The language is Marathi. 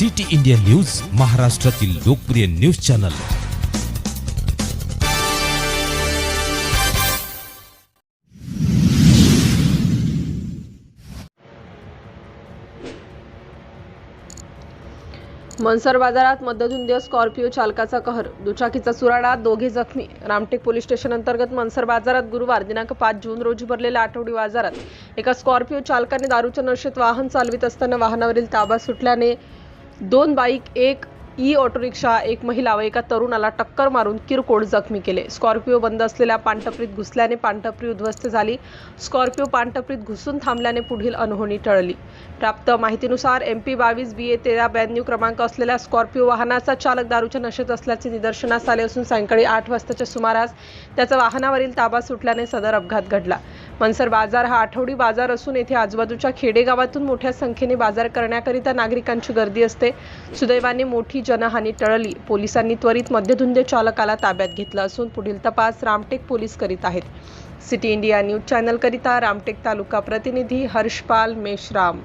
सिटी इंडिया न्यूज महाराष्ट्रातील लोकप्रिय न्यूज चॅनल. मनसर बाजारात मध्यधुंद्य स्कॉर्पिओ चालकाचा कहर दुचाकीचा चुराडा दोघे जखमी. रामटेक पोलीस स्टेशन अंतर्गत मनसर बाजारात गुरुवार दिनांक पाच जून रोजी भरलेल्या आठवडी बाजारात एका स्कॉर्पिओ चालकाने दारूच्या नशेत वाहन चालवित असताना वाहनावरील ताबा सुटल्याने दोन बाईक एक ई ऑटो रिक्षा एक महिला व एका तरुणाला टक्कर मारून किरकोळ जखमी केले. स्कॉर्पिओ बंद असलेल्या पानटपरीत घुसल्याने पानटपरी उद्ध्वस्त झाली. स्कॉर्पिओ पानटपरीत घुसून थांबल्याने पुढील अनहोणी टळली. प्राप्त माहितीनुसार एम पी बावीस बी ए तेरा ब्याण्णव क्रमांक असलेल्या स्कॉर्पिओ वाहनाचा चालक दारूच्या नशेत असल्याचे निदर्शनास आले असून सायंकाळी आठ वाजताच्या सुमारास त्याचा वाहनावरील ताबा सुटल्याने सदर अपघात घडला. मनसर बाजार हा आठवडी बाजार असून येथे आजूबाजूच्या खेडेगावातून मोठ्या संख्येने बाजार करण्याकरिता नागरिकांची गर्दी असते. सुदैवाने मोठी जनहानी टळली. पोलिसांनी त्वरित मध्यधुंद चालकाला ताब्यात घेतलं असून पुढील तपास रामटेक पोलीस करीत आहेत. सिटी इंडिया न्यूज चॅनलकरिता रामटेक तालुका प्रतिनिधी हर्षपाल मेश्राम.